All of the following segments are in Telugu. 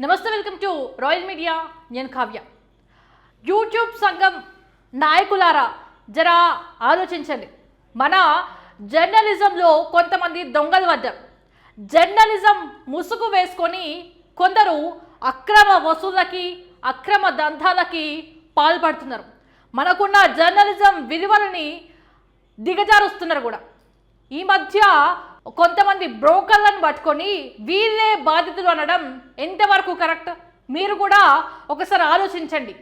నమస్తే వెల్కమ్ టు రాయల్ మీడియా. నేను కావ్య. యూట్యూబ్ సంఘం నాయకులారా జరా ఆలోచించండి. మన జర్నలిజంలో కొంతమంది దొంగలు పడ్డారు. జర్నలిజం ముసుగు వేసుకొని కొందరు అక్రమ వసూళ్ళకి అక్రమ దంతాలకి పాల్పడుతున్నారు. మనకున్న జర్నలిజం విలువలని దిగజారుస్తున్నారు కూడా. ఈ మధ్య కొంతమంది బ్రోకర్లను పట్టుకొని వీళ్ళే బాధితులు అనడం ఎంతవరకు కరెక్ట్? మీరు కూడా ఒకసారి ఆలోచించండి.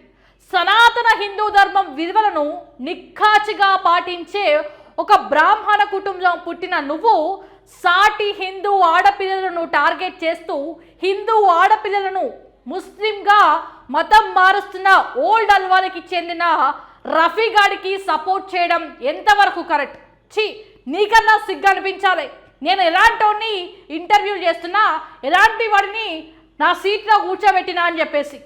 సనాతన హిందూ ధర్మం విలువలను నిక్కాచిగా పాటించే ఒక బ్రాహ్మణ కుటుంబం పుట్టిన నువ్వు సాటి హిందూ ఆడపిల్లలను టార్గెట్ చేస్తూ హిందూ ఆడపిల్లలను ముస్లింగా మతం మారుస్తున్న ఓల్డ్ అల్వాలకి చెందిన రఫీ గాడికి సపోర్ట్ చేయడం ఎంతవరకు కరెక్ట్? ఛీ నీకన్నా సిగ్గు అనిపించాలి. నేను ఎలాంటి ఇంటర్వ్యూ చేస్తున్నా ఎలాంటి వాడిని నా సీట్లో కూర్చోబెట్టినా అని చెప్పేసి.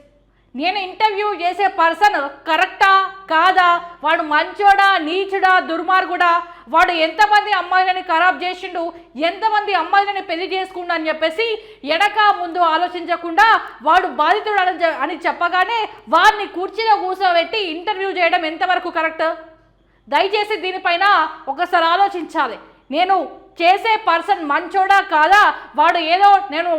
నేను ఇంటర్వ్యూ చేసే పర్సన్ కరెక్టా కాదా? వాడు మంచోడా నీచుడా దుర్మార్గుడా? వాడు ఎంతమంది అమ్మాయిలని ఖరాబ్ చేసిండు ఎంతమంది అమ్మాయిలని పెళ్ళి చేసుకుండు అని చెప్పేసి ఎడక ముందు ఆలోచించకుండా వాడు బాధితుడు అని అని చెప్పగానే వాడిని కూర్చీలో కూర్చోబెట్టి ఇంటర్వ్యూ చేయడం ఎంతవరకు కరెక్ట్? దయచేసి దీనిపైన ఒకసారి ఆలోచించాలి. నేను చేసే పర్సన్ మంచోడా కాదా? వాడు ఏదో నేను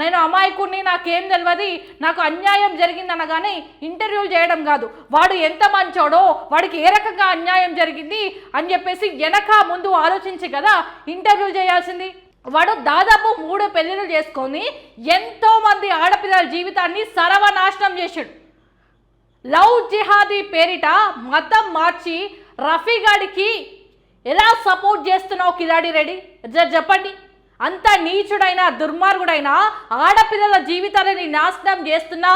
నేను అమాయకుడిని నాకేం తెలియదు నాకు అన్యాయం జరిగిందనగానే ఇంటర్వ్యూ చేయడం కాదు. వాడు ఎంత మంచోడో వాడికి ఏ రకంగా అన్యాయం జరిగింది అని చెప్పేసి వెనక ముందు ఆలోచించి కదా ఇంటర్వ్యూ చేయాల్సింది. వాడు దాదాపు మూడు పెళ్ళిళ్ళు చేసుకొని ఎంతోమంది ఆడపిల్లల జీవితాన్ని సర్వనాశనం చేశాడు. లవ్ జిహాదీ పేరిట మతం మార్చి రఫీగాడికి ఎలా సపోర్ట్ చేస్తున్నావు కిలాడి రెడ్డి? జర చెప్పండి. అంత నీచుడైన దుర్మార్గుడైన ఆడపిల్లల జీవితాలని నాశనం చేస్తున్న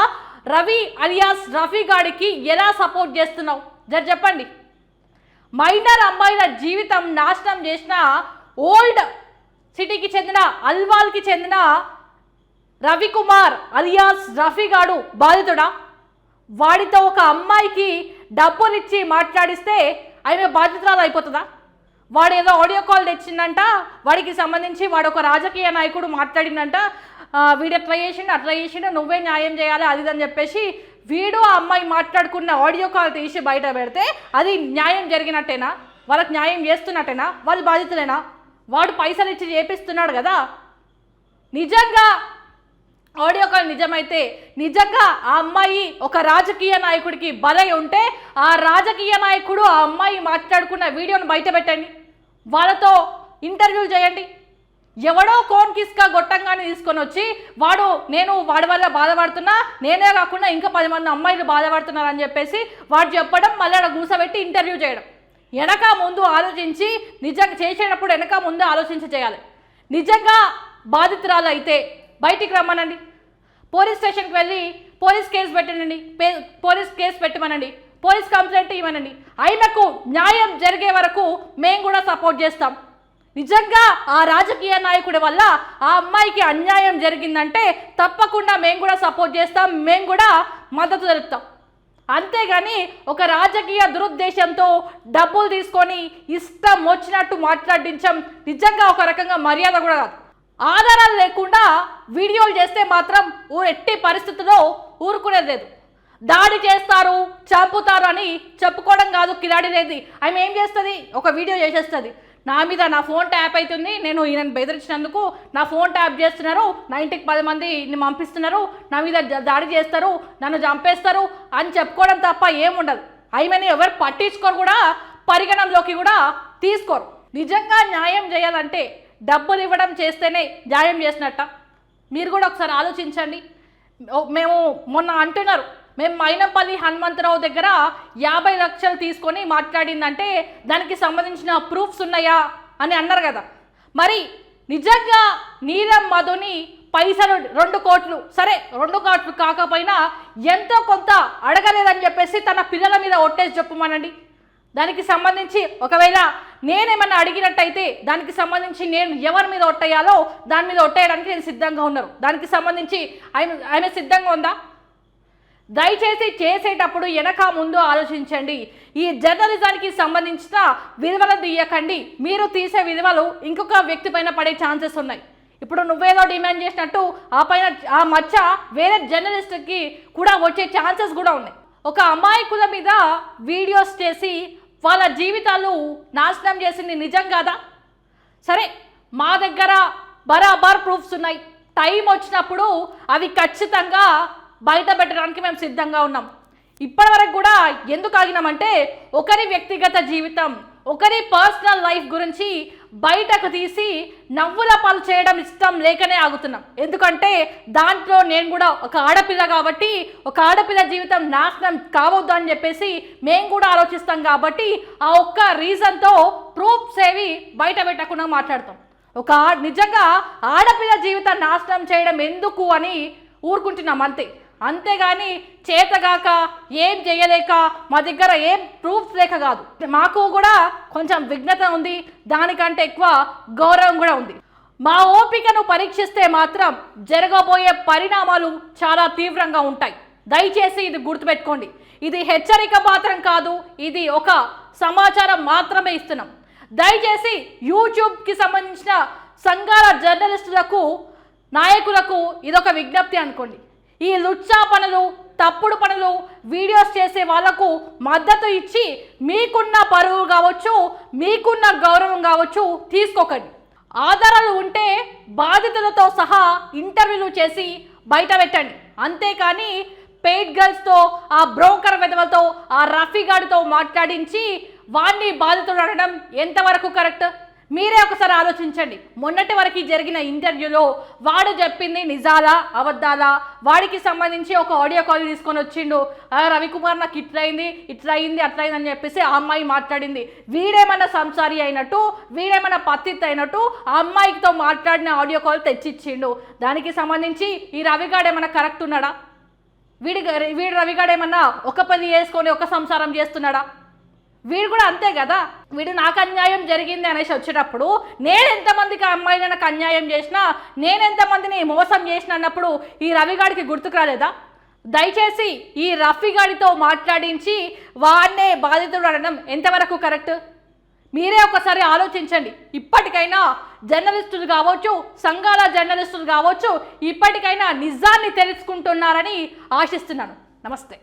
రవి అలియాస్ రఫీ గాడికి ఎలా సపోర్ట్ చేస్తున్నావు? జర చెప్పండి. మైనర్ అమ్మాయిల జీవితం నాశనం చేసిన ఓల్డ్ సిటీకి చెందిన అల్వాల్కి చెందిన రవికుమార్ అలియాస్ రఫీ గాడు బాధితుడా? వాడితో ఒక అమ్మాయికి డబ్బులిచ్చి మాట్లాడిస్తే ఆమె బాధితురాలు అయిపోతుందా? వాడు ఏదో ఆడియో కాల్ తెచ్చిందంట వాడికి సంబంధించి వాడు ఒక రాజకీయ నాయకుడు మాట్లాడిందంట వీడు ఎట్లా చేసిండు అట్లా చేసిండు నువ్వే న్యాయం చేయాలి అది అని చెప్పేసి వీడు ఆ అమ్మాయి మాట్లాడుకున్న ఆడియో కాల్ తీసి బయట పెడితే అది న్యాయం జరిగినట్టేనా? వాళ్ళకి న్యాయం చేస్తున్నట్టేనా? వాళ్ళు బాధితులేనా? వాడు పైసలు ఇచ్చి చేపిస్తున్నాడు కదా? నిజంగా ఆడియో కాల్ నిజమైతే నిజంగా ఆ అమ్మాయి ఒక రాజకీయ నాయకుడికి బలై ఉంటే ఆ రాజకీయ నాయకుడు ఆ అమ్మాయి మాట్లాడుకున్న వీడియోను బయట పెట్టండి. వాళ్ళతో ఇంటర్వ్యూలు చేయండి. ఎవడో కోన్ కిస్కా గొట్టంగానే తీసుకొని వచ్చి వాడు నేను వాడి వల్ల బాధపడుతున్నా నేనే కాకుండా ఇంకా పది మంది అమ్మాయిలు బాధపడుతున్నారని చెప్పేసి వాడు చెప్పడం మళ్ళీ ఆడ కూసబెట్టి ఇంటర్వ్యూ చేయడం. వెనక ముందు ఆలోచించి నిజంగా చేసేటప్పుడు వెనక ముందు ఆలోచించి చేయాలి. నిజంగా బాధితురాలు అయితే బయటికి రమ్మనండి. పోలీస్ స్టేషన్కి వెళ్ళి పోలీస్ కేసు పెట్టనండి. పే- పోలీస్ కేసు పెట్టమనండి. పోలీస్ కంప్లైంట్ ఇవ్వనండి. ఆయనకు న్యాయం జరిగే వరకు మేము కూడా సపోర్ట్ చేస్తాం. నిజంగా ఆ రాజకీయ నాయకుడి వల్ల ఆ అమ్మాయికి అన్యాయం జరిగిందంటే తప్పకుండా మేము కూడా సపోర్ట్ చేస్తాం. మేము కూడా మద్దతు తెలుపుతాం. అంతేగాని ఒక రాజకీయ దురుద్దేశంతో డబ్బులు తీసుకొని ఇష్టం వచ్చినట్టు మాట్లాడించం. నిజంగా ఒక రకంగా మర్యాద కూడా కాదు ఆధారాలు లేకుండా వీడియోలు చేస్తే మాత్రం ఊ ఎట్టి పరిస్థితుల్లో ఊరుకునేది లేదు. దాడి చేస్తారు చంపుతారు అని చెప్పుకోవడం కాదు కిరాడి లేదు. ఆమె ఏం చేస్తుంది? ఒక వీడియో చేసేస్తుంది. నా మీద నా ఫోన్ ట్యాప్ అవుతుంది నేను ఈయనను బెదిరించినందుకు నా ఫోన్ ట్యాప్ చేస్తున్నారు. నా ఇంటికి పది మందిని పంపిస్తున్నారు. నా మీద జ- దాడి చేస్తారు. నన్ను చంపేస్తారు అని చెప్పుకోవడం తప్ప ఏముండదు. ఆమెను ఎవరు పట్టించుకోరు కూడా పరిగణంలోకి కూడా తీసుకోరు. నిజంగా న్యాయం చేయాలంటే డబ్బులు ఇవ్వడం చేస్తేనే న్యాయం చేసినట్ట. మీరు కూడా ఒకసారి ఆలోచించండి. మేము మొన్న అంటున్నారు మేము మైనంపల్లి హనుమంతరావు దగ్గర యాభై లక్షలు తీసుకొని మాట్లాడిందంటే దానికి సంబంధించిన ప్రూఫ్స్ ఉన్నాయా అని అన్నారు కదా. మరి నిజంగా నీలం మధుని పైసలు రెండు కోట్లు సరే రెండు కోట్లు కాకపోయినా ఎంతో కొంత అడగలేదని చెప్పేసి తన పిల్లల మీద ఒట్టేసి చెప్పమనండి. దానికి సంబంధించి ఒకవేళ నేనేమన్నా అడిగినట్టయితే దానికి సంబంధించి నేను ఎవరి మీద ఒట్టేయాలో దాని మీద ఒట్టేయడానికి నేను సిద్ధంగా ఉన్నారు దానికి సంబంధించి ఆయన ఆయన సిద్ధంగా ఉందా? దయచేసి చేసేటప్పుడు వెనక ముందు ఆలోచించండి. ఈ జర్నలిజానికి సంబంధించిన విలువలు తీయకండి. మీరు తీసే విలువలు ఇంకొక వ్యక్తి పైన పడే ఛాన్సెస్ ఉన్నాయి. ఇప్పుడు నువ్వేదో డిమాండ్ చేసినట్టు ఆ పైన ఆ మచ్చ వేరే జర్నలిస్ట్కి కూడా వచ్చే ఛాన్సెస్ కూడా ఉన్నాయి. ఒక అమాయకుల మీద వీడియోస్ చేసి వాళ్ళ జీవితాలు నాశనం చేసింది నిజం కాదా? సరే మా దగ్గర బరాబర్ ప్రూఫ్స్ ఉన్నాయి. టైం వచ్చినప్పుడు అవి ఖచ్చితంగా బయట పెట్టడానికి మేము సిద్ధంగా ఉన్నాం. ఇప్పటివరకు కూడా ఎందుకు ఆగినామంటే ఒకరి వ్యక్తిగత జీవితం ఒకరి పర్సనల్ లైఫ్ గురించి బయటకు తీసి నవ్వుల పాలు చేయడం ఇష్టం లేకనే ఆగుతున్నాం. ఎందుకంటే దాంట్లో నేను కూడా ఒక ఆడపిల్ల కాబట్టి ఒక ఆడపిల్ల జీవితం నాశనం కావద్దు అని చెప్పేసి మేము కూడా ఆలోచిస్తాం కాబట్టి ఆ ఒక్క రీజన్తో ప్రూఫ్స్ ఏవి బయట పెట్టకుండా మాట్లాడతాం. ఒక నిజంగా ఆడపిల్ల జీవితం నాశనం చేయడం ఎందుకు అని ఊరుకుంటున్నాం అంతే. అంతేగాని చేతగాక ఏం చేయలేక మా దగ్గర ఏం ప్రూఫ్స్ లేక కాదు. మాకు కూడా కొంచెం విఘ్నత ఉంది దానికంటే ఎక్కువ గౌరవం కూడా ఉంది. మా ఓపికను పరీక్షిస్తే మాత్రం జరగబోయే పరిణామాలు చాలా తీవ్రంగా ఉంటాయి. దయచేసి ఇది గుర్తుపెట్టుకోండి. ఇది హెచ్చరిక మాత్రం కాదు ఇది ఒక సమాచారం మాత్రమే ఇస్తున్నాం. దయచేసి యూట్యూబ్కి సంబంధించిన సంఘాల జర్నలిస్టులకు నాయకులకు ఇదొక విజ్ఞప్తి అనుకోండి. ఈ లుచ్చా పనులు తప్పుడు పనులు వీడియోస్ చేసే వాళ్ళకు మద్దతు ఇచ్చి మీకున్న పరువు కావచ్చు మీకున్న గౌరవం కావచ్చు తీసుకోకండి. ఆధారాలు ఉంటే బాధితులతో సహా ఇంటర్వ్యూలు చేసి బయట పెట్టండి. అంతేకాని పెయిడ్ గర్ల్స్తో ఆ బ్రోకర్ విధవలతో ఆ రఫీగాడితో మాట్లాడించి వాడిని బాధితుడు అనడం ఎంతవరకు కరెక్ట్? మీరే ఒకసారి ఆలోచించండి. మొన్నటి వరకు జరిగిన ఇంటర్వ్యూలో వాడు చెప్పింది నిజాలా అబద్ధాలా? వాడికి సంబంధించి ఒక ఆడియో కాల్ తీసుకొని వచ్చిండు. "ఆ, రవికుమార్ నాకు ఇట్లయింది అయింది ఇట్లా అయింది అయింది అని చెప్పేసి ఆ అమ్మాయి మాట్లాడింది. వీడేమన్నా సంసారి అయినట్టు వీడేమన్నా పత్తిత్ అయినట్టు ఆ అమ్మాయితో మాట్లాడిన ఆడియో కాల్ తెచ్చిచ్చిండు. దానికి సంబంధించి ఈ రవిగాడు ఏమన్నా కరెక్ట్ ఉన్నాడా? వీడి వీడు రవిగాడు ఏమన్నా ఒక పని చేసుకొని ఒక సంసారం చేస్తున్నాడా? వీడు కూడా అంతే కదా? వీడు నాకు అన్యాయం జరిగింది అనేసి వచ్చేటప్పుడు నేను ఎంతమందికి అమ్మాయిని నాకు అన్యాయం చేసినా నేను ఎంతమందిని మోసం చేసిన అన్నప్పుడు ఈ రవిగాడికి గుర్తుకు రాలేదా? దయచేసి ఈ రఫీగాడితో మాట్లాడించి వాడినే బాధితుడు అనడం ఎంతవరకు కరెక్ట్? మీరే ఒకసారి ఆలోచించండి. ఇప్పటికైనా జర్నలిస్టులు కావచ్చు సంఘాల జర్నలిస్టులు కావచ్చు ఇప్పటికైనా నిజాన్ని తెలుసుకుంటున్నారని ఆశిస్తున్నాను. నమస్తే.